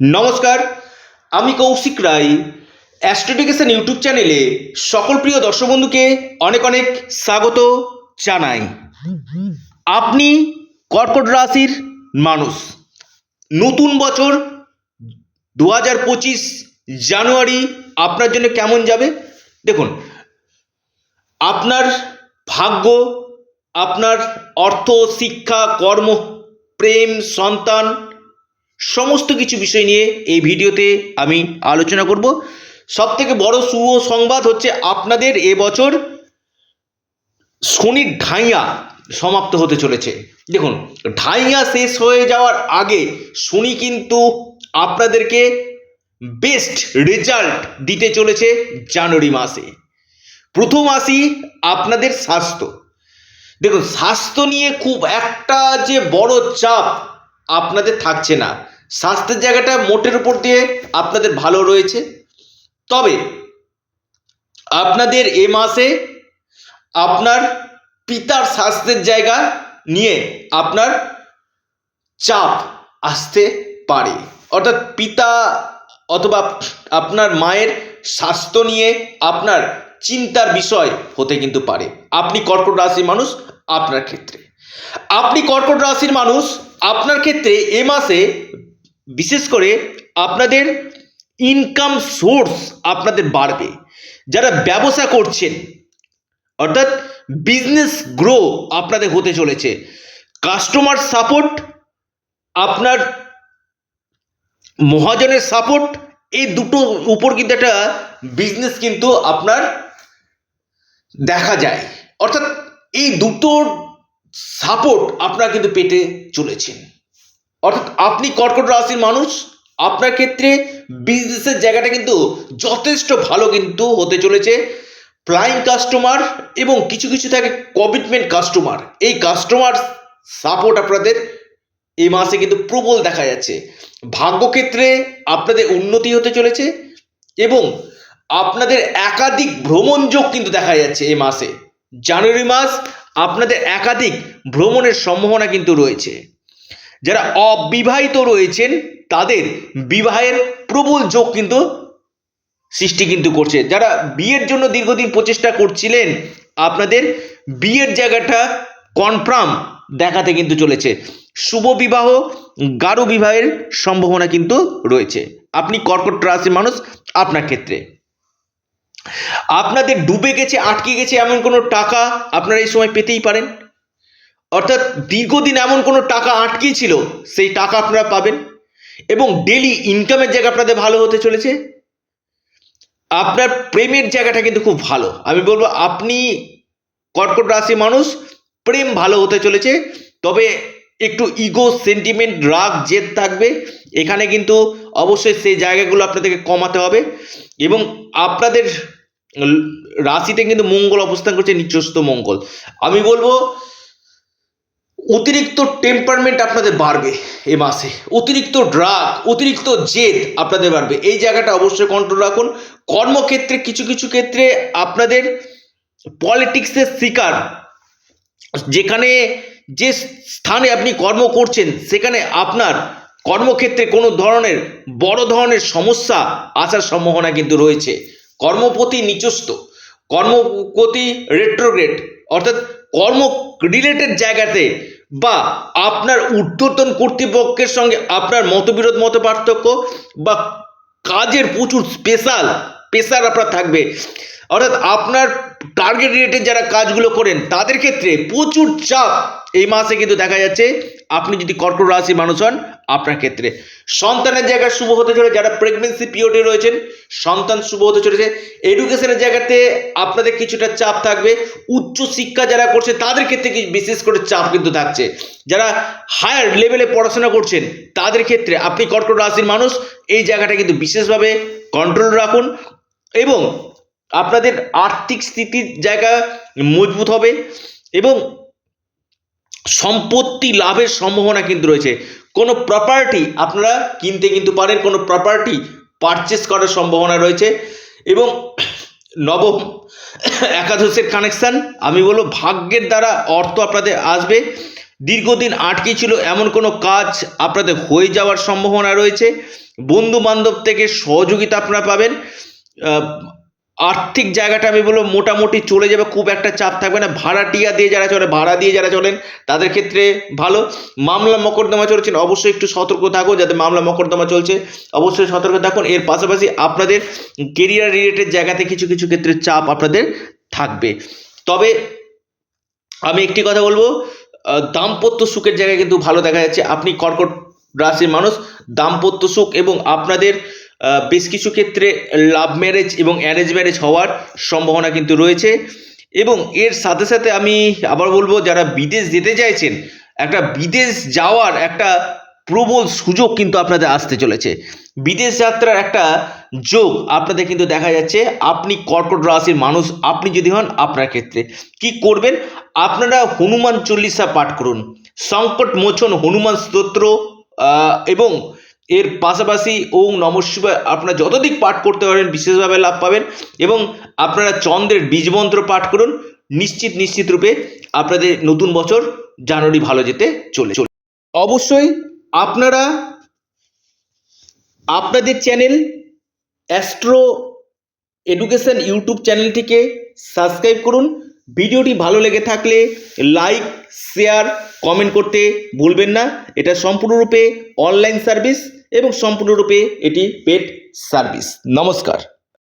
নমস্কার, আমি কৌশিক রায় অ্যাস্ট্রোডিকেশন ইউটিউব চ্যানেলে সকল প্রিয় দর্শক বন্ধুকে অনেক অনেক স্বাগত জানাই। আপনি কর্কট রাশির মানুষ। নতুন বছর দু হাজার পঁচিশ জানুয়ারি আপনার জন্য কেমন যাবে? দেখুন, আপনার ভাগ্য, আপনার অর্থ, শিক্ষা, কর্ম, প্রেম, সন্তান সমস্ত কিছু বিষয় নিয়ে এই ভিডিওতে আমি আলোচনা করব। সব থেকে বড় শুভ সংবাদ হচ্ছে আপনাদের এবছর শনির ঢাইয়া সমাপ্ত হতে চলেছে। দেখুন, ঢাইয়া শেষ হয়ে যাওয়ার আগে শনি কিন্তু আপনাদেরকে বেস্ট রেজাল্ট দিতে চলেছে জানুয়ারি মাসে। প্রথম আসি আপনাদের স্বাস্থ্য। দেখুন, স্বাস্থ্য নিয়ে খুব একটা যে বড় চাপ আপনাদের থাকছে না। স্বাস্থ্যের জায়গাটা মোটের উপর দিয়ে আপনাদের ভালো রয়েছে। তবে আপনাদের এ মাসে আপনার পিতার স্বাস্থ্যের জায়গা নিয়ে আপনার চাপ আসতে পারে। অর্থাৎ পিতা অথবা আপনার মায়ের স্বাস্থ্য নিয়ে আপনার চিন্তার বিষয় হতে কিন্তু পারে। আপনি কর্কট রাশির মানুষ আপনার ক্ষেত্রে। আপনি কর্কট রাশির মানুষ আপনার ক্ষেত্রে এ মাসে বিশেষ করে আপনাদের ইনকাম সোর্স আপনাদের বাড়বে। যারা ব্যবসা করছেন, অর্থাৎ বিজনেস গ্রো আপনাদের হতে চলেছে। কাস্টমার সাপোর্ট আপনার মহাজনের সাপোর্ট এই দুটো উপর কিন্তু একটা বিজনেস কিন্তু আপনার দেখা যায়। অর্থাৎ এই দুটোর সাপোর্ট আপনারা কিন্তু পেতে চলেছেন অর্থাৎ আপনি কর্কট রাশির মানুষ, আপনার ক্ষেত্রে বিজনেসের জায়গাটা কিন্তু যথেষ্ট ভালো কিন্তু হতে চলেছে। ফ্লাইং কাস্টমার এবং কিছু কিছু থাকে কমিটমেন্ট কাস্টমার এই কাস্টমার সাপোর্ট আপনাদের এই মাসে কিন্তু প্রবল দেখা যাচ্ছে। ভাগ্যক্ষেত্রে আপনাদের উন্নতি হতে চলেছে এবং আপনাদের একাধিক ভ্রমণ যোগ কিন্তু দেখা যাচ্ছে এই মাসে। জানুয়ারি মাস আপনাদের একাধিক ভ্রমণের সম্ভাবনা কিন্তু রয়েছে। যারা অবিবাহিত রয়েছেন, তাদের বিবাহের প্রবল যোগ কিন্তু সৃষ্টি কিন্তু করছে। যারা বিয়ের জন্য দীর্ঘদিন প্রচেষ্টা করছিলেন, আপনাদের বিয়ের জায়গাটা কনফার্ম দেখাতে কিন্তু চলেছে। শুভ বিবাহ, গাঢ় বিবাহের সম্ভাবনা কিন্তু রয়েছে। আপনি কর্কট রাশির মানুষ, আপনার ক্ষেত্রে। আপনাদের ডুবে গেছে, আটকে গেছে এমন কোনো টাকা আপনারা এই সময় পেতেই পারেন? অর্থাৎ দীর্ঘদিন এমন কোনো টাকা আটকে ছিল, সেই টাকা আপনারা পাবেন। এবং ডেলি ইনকামের জায়গা আপনাদের ভালো হতে চলেছে। আপনার প্রেমের জায়গাটা কিন্তু খুব ভালো। আমি বলব, আপনি কর্কট রাশি মানুষ, প্রেম ভালো হতে চলেছে। তবে একটু ইগো সেন্টিমেন্ট রাগ, জেদ থাকবে। এখানে কিন্তু অবশ্যই সেই জায়গাগুলো আপনাদেরকে কমাতে হবে। এবং আপনাদের রাশিতে কিন্তু মঙ্গল অবস্থান করছে নিচস্ত মঙ্গল। আমি বলব, অতিরিক্ত টেম্পারমেন্ট আপনাদের বাড়বে এ মাসে। অতিরিক্ত ড্রাগ অতিরিক্ত জেদ আপনাদের বাড়বে। এই জায়গাটা অবশ্যই কন্ট্রোল রাখুন। কর্মক্ষেত্রে, কিছু কিছু ক্ষেত্রে আপনাদের পলিটিক্সের শিকার। যেখানে যে স্থানে আপনি কর্ম করছেন, সেখানে আপনার কর্মক্ষেত্রে কোনো ধরনের, বড় ধরনের সমস্যা আসার সম্ভাবনা কিন্তু রয়েছে। কর্মপতি নিচস্ত কর্মপতি রেট্রোগ্রেড অর্থাৎ কর্ম রিলেটেড জায়গাতে বা আপনার ঊর্ধ্বতন কর্তৃপক্ষের সঙ্গে আপনার মতবিরোধ মত পার্থক্য বা কাজের প্রচুর স্পেশাল প্রেশার আপনার থাকবে। অর্থাৎ আপনার টার্গেট রিলেটেড যারা কাজগুলো করেন, তাদের ক্ষেত্রে প্রচুর চাপ এই মাসে কিন্তু দেখা যাচ্ছে। আপনি যদি কর্কট রাশি মানুষ হন আপনার ক্ষেত্রে। সন্তানের জায়গা শুভ হতে চলে যারা প্রেগনেন্সি পিরিয়ডে রয়েছেন, সন্তান শুভ হতে চলেছে। এডুকেশনের জায়গাতে আপনাদের কিছুটা চাপ থাকবে। উচ্চ শিক্ষা যারা করছে, তাদের ক্ষেত্রে কি বিশেষ করে চাপ কিন্তু থাকছে? যারা হায়ার লেভেলে পড়াশোনা করছেন, তাদের ক্ষেত্রে আপনি কর্কট রাশির মানুষ, এই জায়গাটা কিন্তু বিশেষভাবে কন্ট্রোল রাখুন। এবং আপনাদের আর্থিক স্থিতির জায়গা মজবুত হবে। এবং সম্পত্তি লাভের সম্ভাবনা কিন্তু রয়েছে। কোনো প্রপার্টি আপনারা কিনতে কিন্তু পারেন, কোনো প্রপার্টি পারচেস করার সম্ভাবনা রয়েছে এবং নবম একাদশের কানেকশান আমি বলব ভাগ্যের দ্বারা অর্থ আপনাদের আসবে। দীর্ঘদিন আটকে ছিল, এমন কোনো কাজ আপনাদের হয়ে যাওয়ার সম্ভাবনা রয়েছে। বন্ধু বান্ধব থেকে সহযোগিতা আপনারা পাবেন। আর্থিক জায়গাটা আমি বলব মোটামুটি চলে যাবে, খুব একটা চাপ থাকবে না। ভাড়াটিয়া দিয়ে যারা চলে, ভাড়া দিয়ে যারা চলেন, তাদের ক্ষেত্রে ভালো। মামলা মকদ্দমা চলছেন অবশ্যই একটু সতর্ক থাকো যাতে মামলা মকদ্দমা চলছে। অবশ্যই সতর্ক থাকুন। এর পাশাপাশি আপনাদের কেরিয়ার রিলেটেড জায়গাতে কিছু কিছু ক্ষেত্রে চাপ আপনাদের থাকবে। তবে আমি একটি কথা বলব দাম্পত্য সুখের জায়গায় কিন্তু ভালো দেখা যাচ্ছে। আপনি কর্কট রাশির মানুষ, দাম্পত্য সুখ এবং আপনাদের বেশ কিছু ক্ষেত্রে লাভ ম্যারেজ এবং অ্যারেঞ্জ ম্যারেজ হওয়ার সম্ভাবনা কিন্তু রয়েছে। এবং এর সাথে সাথে আমি আবার বলব, যারা বিদেশ যেতে চাইছেন, একটা বিদেশ যাওয়ার একটা প্রবল সুযোগ কিন্তু আপনাদের আসতে চলেছে। বিদেশ যাত্রার একটা যোগ আপনাদের কিন্তু দেখা যাচ্ছে, আপনি কর্কট রাশির মানুষ, আপনি যদি হন আপনার ক্ষেত্রে। কি করবেন? আপনারা হনুমান চল্লিশা পাঠ করুন। সংকট মোচন হনুমান স্তোত্র এবং এর পাশাপাশি ওম নম শিবায় আপনারা যতদিক পাঠ করতে পারেন, বিশেষভাবে লাভ পাবেন এবং আপনারা চন্দ্রের বীজমন্ত্র পাঠ করুন, নিশ্চিত নিশ্চিত রূপে আপনাদের নতুন বছর জানুয়ারি ভালো যেতে চলে চলে। অবশ্যই আপনারা, আপনাদের চ্যানেল অ্যাস্ট্রো এডুকেশন ইউটিউব চ্যানেলটিকে সাবস্ক্রাইব করুন। ভিডিওটি ভালো লেগে থাকলে লাইক, শেয়ার, কমেন্ট করতে ভুলবেন না। এটা সম্পূর্ণরূপে অনলাইন সার্ভিস। এবং সম্পূর্ণরূপে এটি পেড সার্ভিস। নমস্কার।